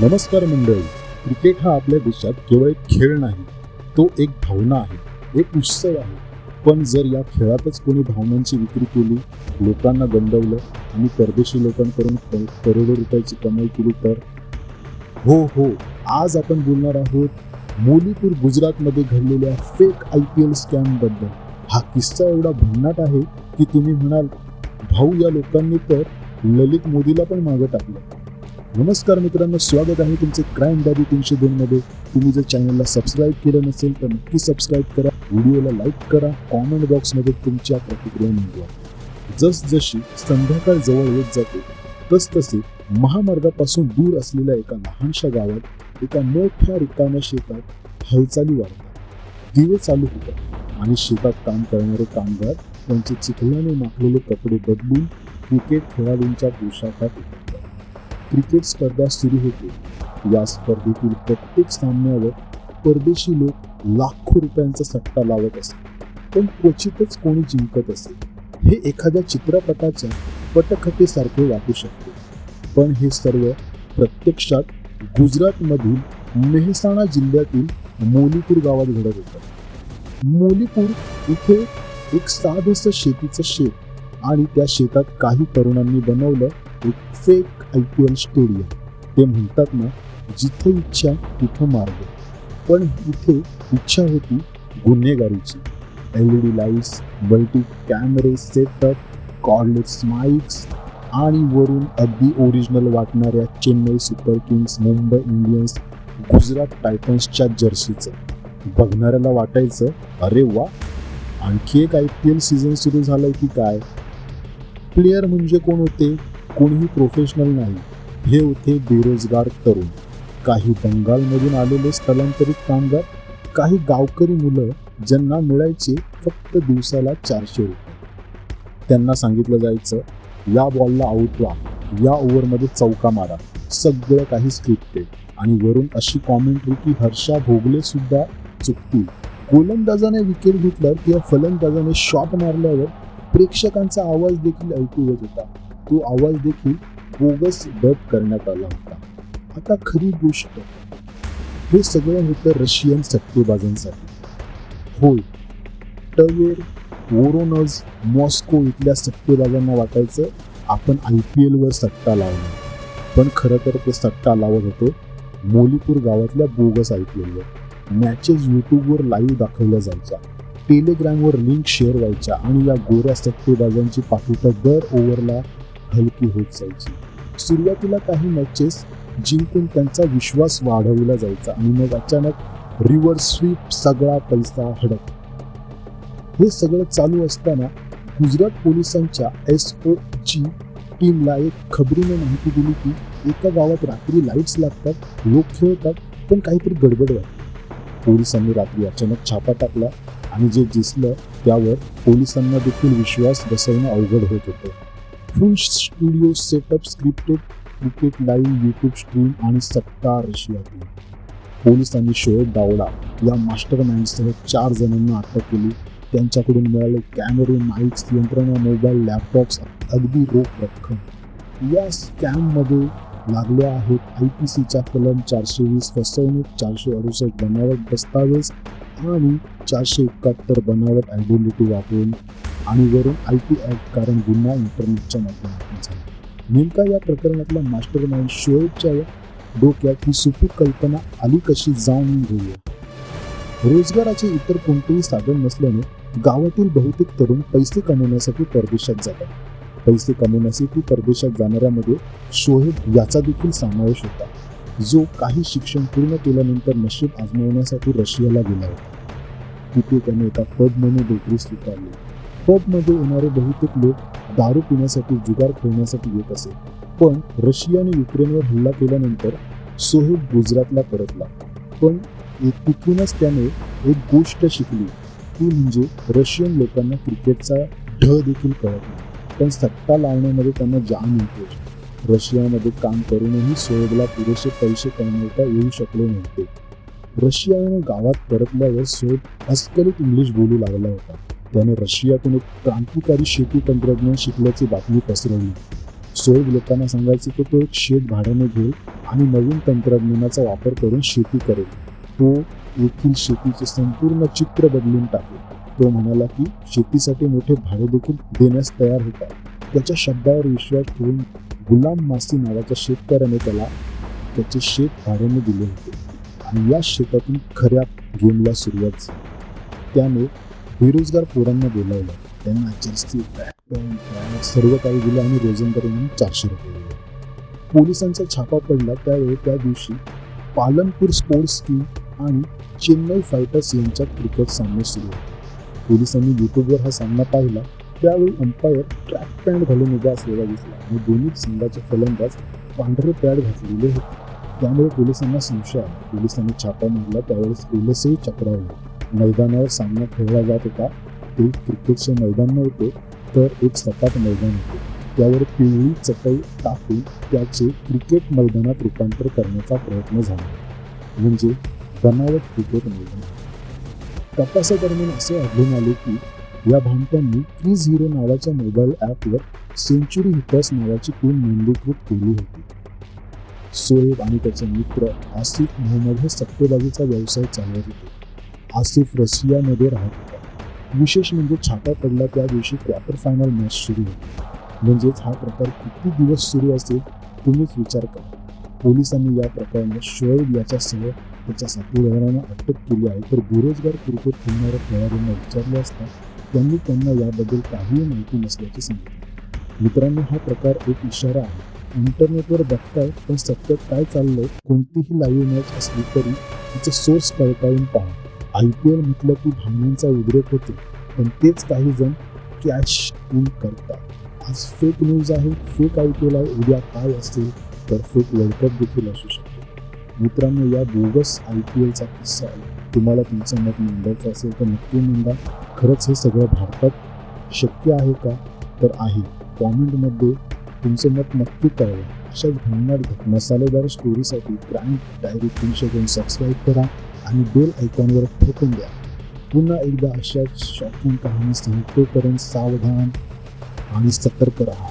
नमस्कार मंडळी. क्रिकेट हा आपल्या देशात केवळ एक खेळ नाही तो एक भावना आहे एक उत्सव आहे. पण जर या खेळातच कोणी भावनांची विक्री केली लोकांना गंडवलं आणि परदेशी लोकांकडून करोडो रुपयाची कमाई केली तर? हो हो. आज आपण बोलणार आहोत मोलीपूर गुजरातमध्ये घडलेल्या फेक आय पी एल स्कॅमबद्दल हा किस्सा एवढा भन्नाट आहे की तुम्ही म्हणाल भाऊ या लोकांनी तर ललित मोदीला पण मागं टाकलं. नमस्कार मित्रांनो स्वागत आहे तुमचे क्राईम डायरी तीनशे दोन मध्ये. तुम्ही जर चॅनलला सबस्क्राईब केलं नसेल तर नक्की सबस्क्राईब करा. व्हिडिओला लाईक करा. कॉमेंट बॉक्समध्ये तुमच्या प्रतिक्रिया नोंदवा जसजशी संध्याकाळ जवळ येत जाते तसतसे महामार्गापासून दूर असलेल्या एका लहानशा गावात एका मोठ्या रिकाम्या शेतात हालचाली वाढतात. दिवे चालू होतात आणि शेतात काम करणारे कामगार त्यांचे चिखलाने माखलेले कपडे बदलून क्रिकेट खेळाडूंच्या पोशाखात येतात. क्रिकेट स्पर्धा सुरू होते. या स्पर्धेतील प्रत्येक सामन्यावर परदेशी लोक लाखो रुपयांचा सट्टा लावत असत पण क्वचितच कोणी जिंकत असे हे एखाद्या चित्रपटाच्या पटकथेसारखे वाटू शकते. पण हे सर्व प्रत्यक्षात गुजरातमधील मेहसाणा जिल्ह्यातील मोलीपूर गावात घडत होतं. मोलीपूर इथे एक साधस शेतीचं शेत आणि त्या शेतात काही तरुणांनी बनवलं एक fake I P L stadium ते म्हणतात ना जिथे इच्छा तिथं मार्ग. पण इथे इच्छा होती गुन्हेगारीची. L E D lights multi कॅमेरे सेटअप कॉर्डलेस माईक्स आणि वरून अगदी ओरिजिनल वाटणाऱ्या Chennai super kings Mumbai Indians Gujarat टायटन्सच्या जर्सीचं. बघणाऱ्याला वाटायचं अरे वा आणखी एक आय पी एल सीझन सुरू झालंय की काय? प्लेयर म्हणजे कोण होते? कोणीही प्रोफेशनल नाही. हे होते बेरोजगार तरुण. काही बंगालमधून आलेले स्थलांतरित कामगार काही गावकरी मुलं ज्यांना मिळायचे फक्त दिवसाला चारशे रुपये. त्यांना सांगितलं जायचं या बॉलला आउट व्हा. या ओव्हरमध्ये चौका मारा. सगळं काही स्क्रिप्टेड आणि वरून अशी कॉमेंट्री की हर्षा भोगले सुद्धा चुकतील. गोलंदाजाने विकेट घेतल्यावर किंवा फलंदाजाने शॉट मारल्यावर प्रेक्षकांचा आवाज देखील ऐकू येत होता. तो आवाज देखील बोगस डब करण्यात आला होता. आता खरी गोष्ट हे सगळं होतं रशियन सट्टेबाजांसाठी होय टवेर वोरोनज मॉस्को इथल्या सट्टेबाजांना वाटायचं आपण आय पी एलवर सट्टा लावला. पण खरं तर ते सट्टा लावत होते मोलीपूर गावातल्या बोगस आय पी एलवर मॅचेस यूट्यूबवर लाईव्ह दाखवल्या जायच्या. टेलिग्रामवर लिंक शेअर व्हायच्या आणि या गोऱ्या सट्टेबाजांची पाठवता दर ओव्हरला हलकी होत जायची. सुरुवातीला काही मॅचेस जिंकून त्यांचा विश्वास वाढवला जायचा आणि मग अचानक रिव्हर्स स्वीप सगळा पैसा हडप हे सगळं चालू असताना गुजरात पोलिसांच्या एस ओ जी टीमला एक खबरीने माहिती दिली की एका गावात रात्री लाईट्स लागतात लोक खेळतात पण काहीतरी गडबड वाटते. पोलिसांनी रात्री अचानक छापा टाकला आणि जे दिसलं त्यावर पोलिसांना देखील विश्वास बसवणं अवघड होत होतं. Full studio setup scripted cricket live YouTube stream आणि सत्ता रशियातील पोलिसांनी शोएब दावडा या मास्टर माइंडसह चार जणांना अटक केली. त्यांच्याकडून मिळाले कॅमेरे माईक्स यंत्रणा मोबाईल लॅपटॉप्स अगदी रोख रक्कम. या स्कॅममध्ये लागल्या आहेत आय पी सीच्या कलम चारशे वीस फसवणूक चारशे अडुसष्ट बनावट दस्तावेज आणि चारशे एकाहत्तर बनावट आयडेंटिटी वापरून आणि वरून आय टी ॲक्ट कारण गुन्हा इंटरनेटच्या माध्यमातून झाला. नेमका या प्रकरणातला मास्टर माइंड शोएबच्या डोक्यात ही सुपीक कल्पना आली कशी जाऊन घेऊया. रोजगाराचे इतर कोणतेही साधन नसल्याने गावातील बहुतेक तरुण पैसे कमवण्यासाठी परदेशात जातात. पैसे कमवण्यासाठी परदेशात जाणाऱ्यामध्ये शोहेब याचा देखील समावेश होता. जो काही शिक्षण पूर्ण केल्यानंतर नशीब आजमावण्यासाठी रशियाला गेला होता. तिथे त्याने एका पबमध्ये नोकरी स्वीकारली. पबमध्ये येणारे बहुतेक लोक दारू पिण्यासाठी जुगार खेळण्यासाठी येत असे. पण रशियाने युक्रेनवर हल्ला केल्यानंतर सोहेब गुजरातला परतला. पण एक तिथूनच त्याने एक गोष्ट शिकली. ती म्हणजे रशियन लोकांना क्रिकेटचा ढ देखील कळत नाही. पण सट्टा लावण्यामध्ये त्यांना जाम इंटरेस्ट रशियामध्ये काम करूनही सोहेबला पुरेसे पैसे कमवता येऊ शकले नव्हते. रशियाने गावात परतल्यावर सोहेब अस्खलित इंग्लिश बोलू लागला होता. त्याने रशियातून एक क्रांतिकारी शेती तंत्रज्ञान शिकल्याची बातमी पसरवली. सोयब लोकांना सांगायचे की तो एक शेत भाड्याने घेईल आणि नवीन तंत्रज्ञानाचा वापर करून शेती करेल. तो येथील शेतीचे संपूर्ण चित्र बदलून टाकेल. तो म्हणाला की शेतीसाठी मोठे भाडे देखील देण्यास तयार होता त्याच्या शब्दावर विश्वास ठेवून गुलाम मासी नावाच्या शेतकऱ्याने त्याला त्याचे शेत भाड्याने दिले होते. आणि या शेतातून खऱ्या गेमला सुरुवात झाली. त्याने बेरोजगार पोरांना बोलावलं. त्यांना जर्सी बॅक पॅन्ट बॅग सर्व काही दिलं आणि रोजंदारी म्हणून चारशे रुपये दिले. पोलिसांचा छापा पडला. त्यावेळी त्या दिवशी पालनपूर स्पोर्ट्स टीम आणि चेन्नई फायटर्स यांच्यात क्रिकेट सामने सुरू होते. पोलिसांनी युट्यूबवर हा सामना पाहिला. त्यावेळी अंपायर ट्रॅक पॅन्ट घालून उभा असलेला दिसला आणि दोन्ही संघाचे फलंदाज पांढरे पॅड घातलेले होते. त्यामुळे पोलिसांना संशय आला. पोलिसांनी छापा मारला. त्यावेळेस पोलिसही चक्रावले मैदानावर सामना खेळला जात होता. ते क्रिकेटचे मैदान नव्हते तर एक सपाट मैदान होते. त्यावर पिवळी चटई टाकून त्याचे क्रिकेट मैदानात रूपांतर करण्याचा प्रयत्न झाला. म्हणजे बनावट क्रिकेट मैदान. तपासादरम्यान असे आढळून आले की या भामट्यांनी क्रीज हिरो नावाच्या मोबाईल ॲपवर सेंचुरी हिटर्स नावाची टीम नोंदणीकृत केली होती. सोएब आणि त्याचे मित्र आसिफ मोहम्मद हे सट्टेबाजीचा व्यवसाय चालवत होते. आसिफ रशियामध्ये राहत होता. विशेष म्हणजे छापा पडला त्या दिवशी क्वार्टर फायनल मॅच सुरू होती. म्हणजेच हा प्रकार किती दिवस सुरू असेल तुम्हीच विचार करा. पोलिसांनी या प्रकरणात शोएब याच्यासह त्याच्या साथीदारांना अटक केली आहे. तर बेरोजगार क्रिकेट खेळणाऱ्या खेळाडूंना विचारले असता त्यांनी त्यांना याबद्दल काहीही माहिती नसल्याचे सांगितले. मित्रांनो हा प्रकार एक इशारा आहे. इंटरनेटवर बघताय पण सत्यात काय चाललंय कोणतीही लाईव्ह मॅच असली तरी तिचं सोर्स पडताळून पाहा. आय पी एल म्हटलं की भावनांचा उद्रेक होतो. पण तेच काही जण कॅश इन करतात. आज फेक न्यूज आहे फेक आय पी एल आहे उद्या काय असेल तर फेक वर्ल्ड कप देखील असू शकतो. मित्रांनो या बोगस आय पी एलचा किस्सा आहे. तुम्हाला तुमचं मत नोंदायचं असेल तर नक्की नोंदा खरंच हे सगळं भारतात शक्य आहे का? तर आहे. कॉमेंटमध्ये तुमचं मत नक्की कळवा. अशा भन्नाट मसालेदार स्टोरीसाठी क्राईम डायरी तीनशे दोन सबस्क्राईब करा. आणि बेल आयकॉनवर ठोकून द्या. पुन्हा एकदा अशाच शॉकिंग कहाणी सांगतोपर्यंत सावधान आणि सतर्क राहा.